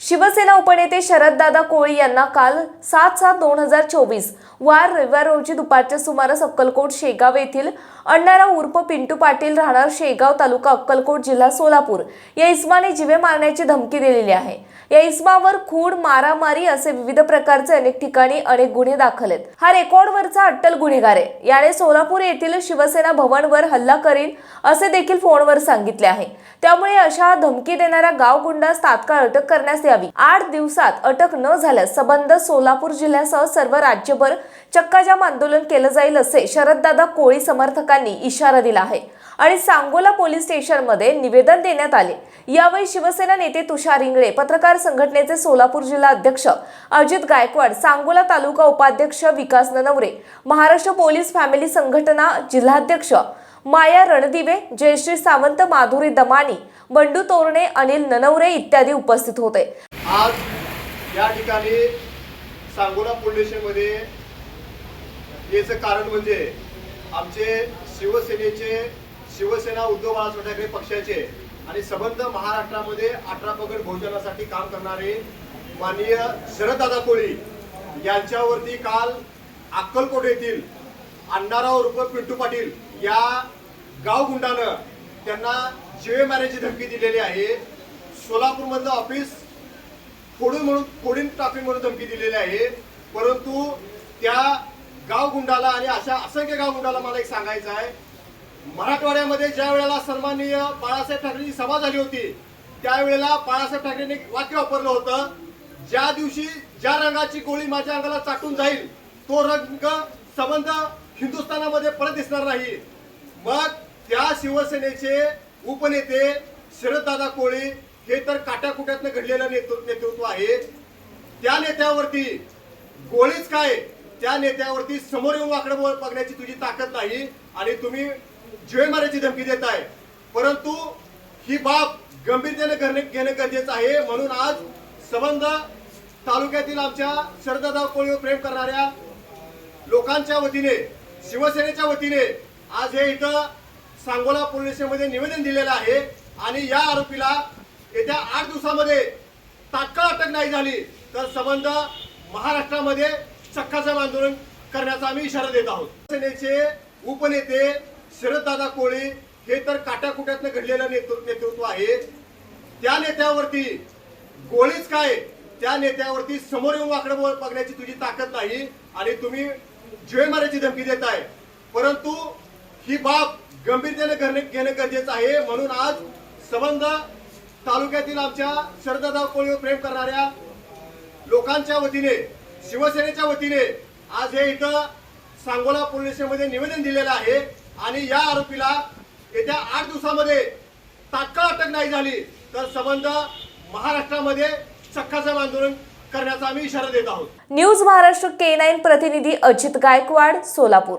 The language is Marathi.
शिवसेना उपनेते शरददादा कोळी यांना काल सात सात दोन हजार चोवीस वार रविवार रोजी दुपारच्या सुमारास अक्कलकोट शेगाव येथील अण्णाराव उर्फ पिंटू पाटील राहणार शेगाव तालुका अक्कलकोट जिल्हा सोलापूर या इस्माने जिवे मारण्याची धमकी दिलेली आहे. या इस्मावर खूड मारामारी असे विविध प्रकारचे अनेक ठिकाणी अनेक गुन्हे दाखल आहेत. हा रेकॉर्डवरचा अट्टल गुन्हेगार आहे. याने सोलापूर येथील शिवसेना भवनवर हल्ला करीन असे देखील फोनवर सांगितले आहे. त्यामुळे अशा धमकी देणाऱ्या गावगुंडास तात्काळ अटक करण्यास द्यावी. आठ दिवसात अटक न झाल्यास संबंध सोलापूर जिल्ह्यासह सर्व राज्यभर चक्काजाम आंदोलन केलं जाईल असे शरददादा कोळी समर्थकांनी इशारा दिला आहे. आणि सांगोला पोलीस स्टेशनमध्ये निवेदन देण्यात आले. यावेळी शिवसेना नेते तुषार इंगळे पत्रकार संघटनेचे सोलापूर जिल्हा अध्यक्ष अजित गायकवाड सांगोला तालुका उपाध्यक्ष विकास ननवरे महाराष्ट्र पोलीस फॅमिली संघटना जिल्हाध्यक्ष माया रणदिवे जयश्री सावंत माधुरी दमानी बंडू तोरणे अनिल ननवरे इत्यादी उपस्थित होते. आज या ठिकाणी सांगोला पोलीस स्टेशनमध्ये याचं कारण म्हणजे आमचे शिवसेनेचे शिवसेना उद्धव बाळासाहेब ठाकरे पक्षाचे आणि संबंध महाराष्ट्रामध्ये अठरा पगड भोजनासाठी काम करणारे माननीय शरददादा कोळी यांच्यावरती काल अक्कलकोट येथील अण्णाराव रूप पिंटू पाटील या गावगुंडानं त्यांना शिवे मारायची धमकी दिलेली आहे सोलापूरमधलं ऑफिस फोडून म्हणून फोडून टाकून म्हणून धमकी दिलेली आहे. परंतु त्या गावगुंडाला आणि अशा असंख्य गावगुंडाला मला एक सांगायचं आहे. मराठवाड्यामध्ये ज्या वेळेला सन्माननीय बाळासाहेब ठाकरेंची सभा झाली होती त्यावेळेला बाळासाहेब ठाकरेंनी एक वाक्य वापरलं होतं ज्या दिवशी ज्या रंगाची गोळी माझ्या अंगाला चाटून जाईल तो रंग संबंध हिंदुस्थानामध्ये परत दिसणार नाही. मग त्या शिवसेनेचे उपनेते शरददादा कोळी हे तर काट्याकुट्यातनं घडलेलं नेतृत्व नेतृत्व आहे. त्या नेत्यावरती गोळीच काय? त्या नेत्यावरती समोर येऊन वाकडं बघण्याची तुझी ताकद नाही आणि तुम्ही जीवे मारायची धमकी देताय. परंतु ही बाब गंभीरतेने घेणं गरजेचं आहे. म्हणून आज संबंध तालुक्यातील आमच्या शरददादा कोळीवर प्रेम करणाऱ्या लोकांच्या वतीने शिवसेनेच्या वतीने आज हे इथं सांगोला पोलीस स्टेशनमध्ये निवेदन दिलेलं आहे आणि या आरोपीला येत्या आठ दिवसामध्ये तात्काळ अटक नाही झाली तर संबंध महाराष्ट्रामध्ये चक्काचं आंदोलन करण्याचा आम्ही इशारा देत आहोत. सेनेचे उपनेते शरददादा कोळी हे तर काट्याकुट्यातनं घडलेलं नेतृत्व नेतृत्व आहे. त्या नेत्यावरती गोळीच काय? त्या नेत्यावरती समोर येऊन वाकडं बघण्याची तुझी ताकद नाही आणि तुम्ही जीवे मारायची धमकी देताय. परंतु ही बाब गंभीरतेने करणे घेणं गरजेचं आहे. म्हणून आज संबंध तालुक्यातील आमच्या शरददा कोळीवर प्रेम करणाऱ्या लोकांच्या वतीने शिवसेनेच्या वतीने आज हे इथं सांगोला पोलीस स्टेशनमध्ये निवेदन दिलेलं आहे. आणि या आरोपीला येत्या आठ दिवसामध्ये तात्काळ अटक नाही झाली तर संबंध महाराष्ट्रामध्ये चक्काचं आंदोलन करण्याचा आम्ही इशारा देत आहोत. न्यूज महाराष्ट्र के नाईन प्रतिनिधी अजित गायकवाड सोलापूर.